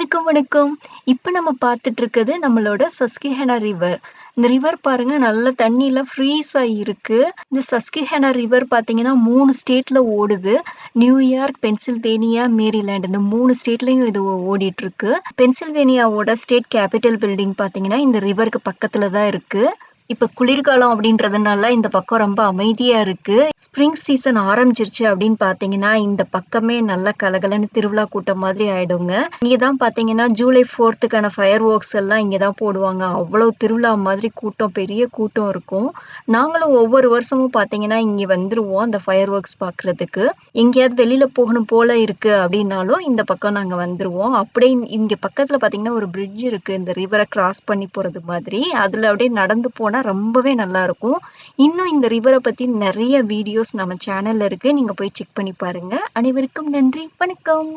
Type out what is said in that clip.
அனைவருக்கும் வணக்கம். இப்போ நம்ம பார்த்துட்டு இருக்கிறது நம்மளோட சஸ்கிஹெனா ரிவர் இந்த ரிவர் பாருங்க நல்ல தண்ணியில ஃப்ரீஸ் ஆகியிருக்கு இந்த சஸ்கிஹெனா ரிவர் பார்த்தீங்கன்னா மூணு ஸ்டேட்ல ஓடுது. New York Pennsylvania Maryland. இந்த மூணு ஸ்டேட்லயும் இது ஓடிட்டு இருக்கு பென்சில்வேனியாவோட ஸ்டேட் கேபிட்டல் பில்டிங் பார்த்தீங்கன்னா இந்த ரிவருக்கு பக்கத்துல தான் இருக்கு. இப்போ குளிர்காலம் அப்படின்றதுனால இந்த பக்கம் ரொம்ப அமைதியா இருக்கு. ஸ்ப்ரிங் சீசன் ஆரம்பிச்சிருச்சு அப்படின்னு பாத்தீங்கன்னா இந்த பக்கமே நல்ல கலகலன்னு திருவிழா கூட்டம் மாதிரி ஆயிடுங்க. இங்கே தான் பாத்தீங்கன்னா ஜூலை ஃபோர்த்துக்கான ஃபயர் ஒர்க்ஸ் எல்லாம் இங்கே தான் போடுவாங்க. அவ்வளவு திருவிழா மாதிரி கூட்டம் பெரிய கூட்டம் இருக்கும். நாங்களும் ஒவ்வொரு வருஷமும் பாத்தீங்கன்னா இங்கே வந்துருவோம் அந்த ஃபயர் ஒர்க்ஸ் பார்க்குறதுக்கு எங்கேயாவது வெளியில போகணும் போல இருக்கு அப்படின்னாலும் இந்த பக்கம் நாங்க வந்துருவோம். அப்படியே இங்க பக்கத்துல பாத்தீங்கன்னா ஒரு பிரிட்ஜ் இருக்கு. இந்த ரிவரை கிராஸ் பண்ணி போறது மாதிரி. அதுல அப்படியே நடந்து போனா ரொம்பவே நல்லா இருக்கும் இன்னும் இந்த ரிவரை பத்தி நிறைய வீடியோஸ் நம்ம சேனல்ல இருக்கு. நீங்க போய் செக் பண்ணி பாருங்க. அனைவருக்கும் நன்றி. வணக்கம்.